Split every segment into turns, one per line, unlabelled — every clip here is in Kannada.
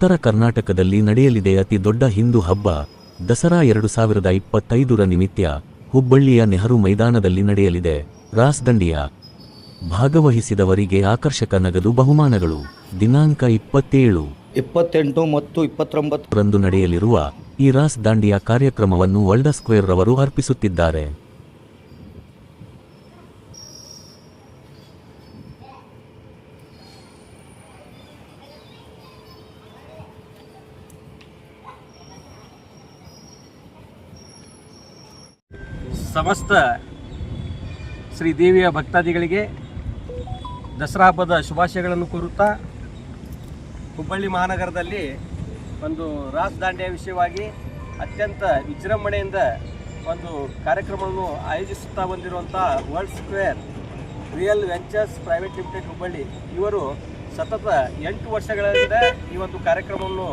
ಉತ್ತರ ಕರ್ನಾಟಕದಲ್ಲಿ ನಡೆಯಲಿದೆ ಅತಿ ದೊಡ್ಡ ಹಿಂದೂ ಹಬ್ಬ ದಸರಾ ಎರಡು ಸಾವಿರದ ಇಪ್ಪತ್ತೈದರ ನಿಮಿತ್ತ ಹುಬ್ಬಳ್ಳಿಯ ನೆಹರು ಮೈದಾನದಲ್ಲಿ ನಡೆಯಲಿದೆ. ರಾಸ್ ದಂಡಿಯ ಭಾಗವಹಿಸಿದವರಿಗೆ ಆಕರ್ಷಕ ನಗದು ಬಹುಮಾನಗಳು. ದಿನಾಂಕ ಇಪ್ಪತ್ತೇಳು.
ಇಪ್ಪತ್ತೆಂಟು ಮತ್ತು
ಇಪ್ಪತ್ತೊಂಬತ್ತರಂದು ನಡೆಯಲಿರುವ ಈ ರಾಸ್ ದಾಂಡಿಯ ಕಾರ್ಯಕ್ರಮವನ್ನು ವರ್ಲ್ಡ ಸ್ಕ್ವೇರ್ ರವರು ಅರ್ಪಿಸುತ್ತಿದ್ದಾರೆ.
ಸಮಸ್ತ ಶ್ರೀ ದೇವಿಯ ಭಕ್ತಾದಿಗಳಿಗೆ ದಸರಾ ಹಬ್ಬದ ಶುಭಾಶಯಗಳನ್ನು ಕೋರುತ್ತಾ ಹುಬ್ಬಳ್ಳಿ ಮಹಾನಗರದಲ್ಲಿ ಒಂದು ರಾಸ್ ದಾಂಡಿಯ ವಿಷಯವಾಗಿ ಅತ್ಯಂತ ವಿಜೃಂಭಣೆಯಿಂದ ಒಂದು ಕಾರ್ಯಕ್ರಮವನ್ನು ಆಯೋಜಿಸುತ್ತಾ ಬಂದಿರುವಂಥ world square real ventures private limited Hubballi. ಇವರು ಸತತ ಎಂಟು ವರ್ಷಗಳಿಂದ ಈ ಒಂದು ಕಾರ್ಯಕ್ರಮವನ್ನು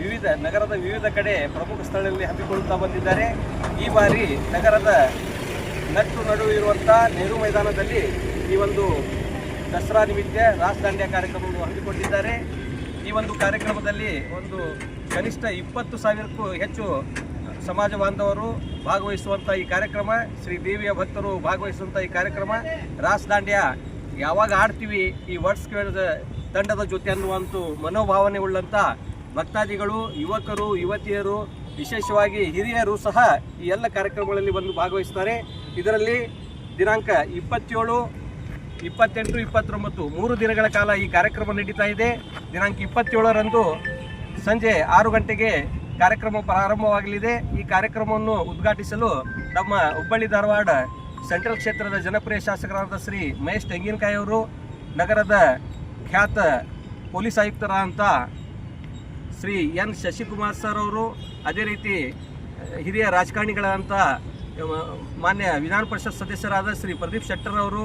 ವಿವಿಧ ನಗರದ ವಿವಿಧ ಕಡೆ ಪ್ರಮುಖ ಸ್ಥಳಗಳಲ್ಲಿ ಹಮ್ಮಿಕೊಳ್ಳುತ್ತಾ ಬಂದಿದ್ದಾರೆ. ಈ ಬಾರಿ ನಗರದ ನಟ್ಟು ನಡುವೆ ಇರುವಂಥ ನೆಹರು ಮೈದಾನದಲ್ಲಿ ಈ ಒಂದು ದಸರಾ ನಿಮಿತ್ತ ರಾಸ್ ದಾಂಡ್ಯ ಕಾರ್ಯಕ್ರಮವನ್ನು ಹಮ್ಮಿಕೊಂಡಿದ್ದಾರೆ. ಈ ಒಂದು ಕಾರ್ಯಕ್ರಮದಲ್ಲಿ ಒಂದು ಕನಿಷ್ಠ ಇಪ್ಪತ್ತು ಸಾವಿರಕ್ಕೂ ಹೆಚ್ಚು ಸಮಾಜ ಬಾಂಧವರು ಭಾಗವಹಿಸುವಂಥ ಈ ಕಾರ್ಯಕ್ರಮ, ಶ್ರೀ ದೇವಿಯ ಭಕ್ತರು ಭಾಗವಹಿಸುವಂಥ ಈ ಕಾರ್ಯಕ್ರಮ. ರಾಸ್ ದಾಂಡ್ಯ ಯಾವಾಗ ಆಡ್ತೀವಿ ಈ ವರ್ಡ್ಸ್ ಕೇಳಿದ ತಂಡದ ಜೊತೆ ಅನ್ನುವಂಥ ಮನೋಭಾವನೆ ಉಳ್ಳಂಥ ಭಕ್ತಾದಿಗಳು, ಯುವಕರು, ಯುವತಿಯರು ವಿಶೇಷವಾಗಿ ಹಿರಿಯರು ಸಹ ಈ ಎಲ್ಲ ಕಾರ್ಯಕ್ರಮಗಳಲ್ಲಿ ಬಂದು ಭಾಗವಹಿಸ್ತಾರೆ. ಇದರಲ್ಲಿ ದಿನಾಂಕ ಇಪ್ಪತ್ತೇಳು, ಇಪ್ಪತ್ತೆಂಟು, ಇಪ್ಪತ್ತೊಂಬತ್ತು, ಮೂರು ದಿನಗಳ ಕಾಲ ಈ ಕಾರ್ಯಕ್ರಮ ನಡೀತಾ ಇದೆ. ದಿನಾಂಕ ಇಪ್ಪತ್ತೇಳರಂದು ಸಂಜೆ ಆರು ಗಂಟೆಗೆ ಕಾರ್ಯಕ್ರಮ ಪ್ರಾರಂಭವಾಗಲಿದೆ. ಈ ಕಾರ್ಯಕ್ರಮವನ್ನು ಉದ್ಘಾಟಿಸಲು ನಮ್ಮ ಹುಬ್ಬಳ್ಳಿ ಧಾರವಾಡ ಸೆಂಟ್ರಲ್ ಕ್ಷೇತ್ರದ ಜನಪ್ರಿಯ ಶಾಸಕರಾದ ಶ್ರೀ ಮಹೇಶ್ ತೆಂಗಿನಕಾಯಿ ಅವರು, ನಗರದ ಖ್ಯಾತ ಪೊಲೀಸ್ ಆಯುಕ್ತರಾದಂಥ ಶ್ರೀ ಎನ್ ಶಶಿಕುಮಾರ್ ಸರ್ ಅವರು ಅದೇ ರೀತಿ ಹಿರಿಯ ರಾಜಕಾರಣಿಗಳಾದಂಥ ಮಾನ್ಯ ವಿಧಾನ ಪರಿಷತ್ ಸದಸ್ಯರಾದ ಶ್ರೀ ಪ್ರದೀಪ್ ಶೆಟ್ಟರ್ ಅವರು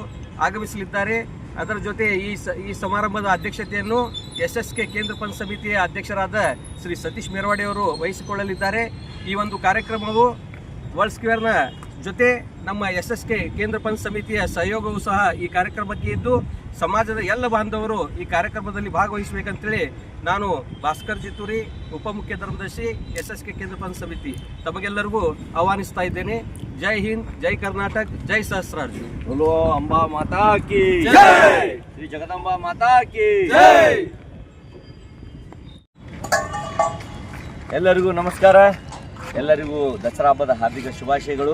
ಆಗಮಿಸಲಿದ್ದಾರೆ. ಅದರ ಜೊತೆ ಈ ಸ, ಈ ಸಮಾರಂಭದ ಅಧ್ಯಕ್ಷತೆಯನ್ನು ಎಸ್ ಎಸ್ ಕೆ ಕೇಂದ್ರ ಪಂಚ ಸಮಿತಿಯ ಅಧ್ಯಕ್ಷರಾದ ಶ್ರೀ ಸತೀಶ್ ಮೇರ್ವಾಡಿ ಅವರು ವಹಿಸಿಕೊಳ್ಳಲಿದ್ದಾರೆ. ಈ ಒಂದು ಕಾರ್ಯಕ್ರಮವು ವರ್ಲ್ಡ್ ಸ್ಕ್ವೇರ್ನ ಜೊತೆ ನಮ್ಮ ಎಸ್ ಎಸ್ ಕೆ ಕೇಂದ್ರ ಪಂಚ ಸಮಿತಿಯ ಸಹಯೋಗವೂ ಸಹ ಈ ಕಾರ್ಯಕ್ರಮಕ್ಕೆ ಇದ್ದು ಸಮಾಜದ ಎಲ್ಲ ಬಾಂಧವರು ಈ ಕಾರ್ಯಕ್ರಮದಲ್ಲಿ ಭಾಗವಹಿಸಬೇಕಂತೇಳಿ ನಾನು ಭಾಸ್ಕರ್ ಚಿತ್ತೂರಿ ಉಪಮುಖ್ಯ ಧರ್ಮದರ್ಶಿ ಎಸ್ ಎಸ್ ಕೆ ಕೇಂದ್ರ ಪಂಚ ಸಮಿತಿ ತಮಗೆಲ್ಲರಿಗೂ ಆಹ್ವಾನಿಸ್ತಾ ಇದ್ದೇನೆ. ಜೈ ಹಿಂದ್ ಜೈ ಕರ್ನಾಟಕ ಜೈ ಸಹಸ್ರಾರ್ಜು.
ಅಂಬಾ ಮಾತಾ ಶ್ರೀ ಜಗದಂಬಾ ಮಾತಾ ಎಲ್ಲರಿಗೂ ನಮಸ್ಕಾರ. ಎಲ್ಲರಿಗೂ ದಸರಾ ಹಬ್ಬದ ಹಾರ್ದಿಕ ಶುಭಾಶಯಗಳು.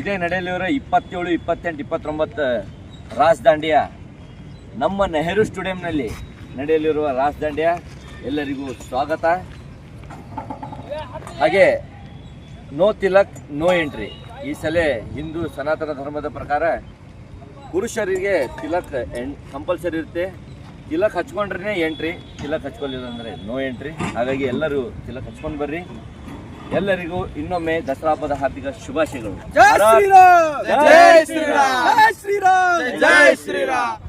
ಇದೇ ನಡೆಯಲಿರೋ ಇಪ್ಪತ್ತೇಳು ಇಪ್ಪತ್ತೆಂಟು ಇಪ್ಪತ್ತೊಂಬತ್ತು ರಾಸ್ ದಾಂಡಿಯ ನಮ್ಮ ನೆಹರು ಸ್ಟೇಡಿಯಂನಲ್ಲಿ ನಡೆಯಲಿರುವ ರಾಸ್ ದಾಂಡಿಯಾ ಎಲ್ಲರಿಗೂ ಸ್ವಾಗತ. ಹಾಗೆ, ನೋ ತಿಲಕ್, ನೋ ಎಂಟ್ರಿ. ಈ ಸಲ ಹಿಂದೂ ಸನಾತನ ಧರ್ಮದ ಪ್ರಕಾರ ಪುರುಷರಿಗೆ ತಿಲಕ್ ಕಂಪಲ್ಸರಿ ಇರುತ್ತೆ. ತಿಲಕ್ ಹಚ್ಕೊಂಡ್ರೇ ಎಂಟ್ರಿ, ತಿಲಕ್ ಹಚ್ಕೊಳ್ಳಿಲ್ಲ ಅಂದರೆ ನೋ ಎಂಟ್ರಿ. ಹಾಗಾಗಿ ಎಲ್ಲರೂ ತಿಲಕ್ ಹಚ್ಕೊಂಡು ಬರ್ರಿ. ಎಲ್ಲರಿಗೂ ಇನ್ನೊಮ್ಮೆ ದಸರಾ ಹಬ್ಬದ ಹಾರ್ದಿಕ ಶುಭಾಶಯಗಳು. ಜಯ ಶ್ರೀರಾಮ್! ಜಯ ಶ್ರೀರಾಮ್!
ಏ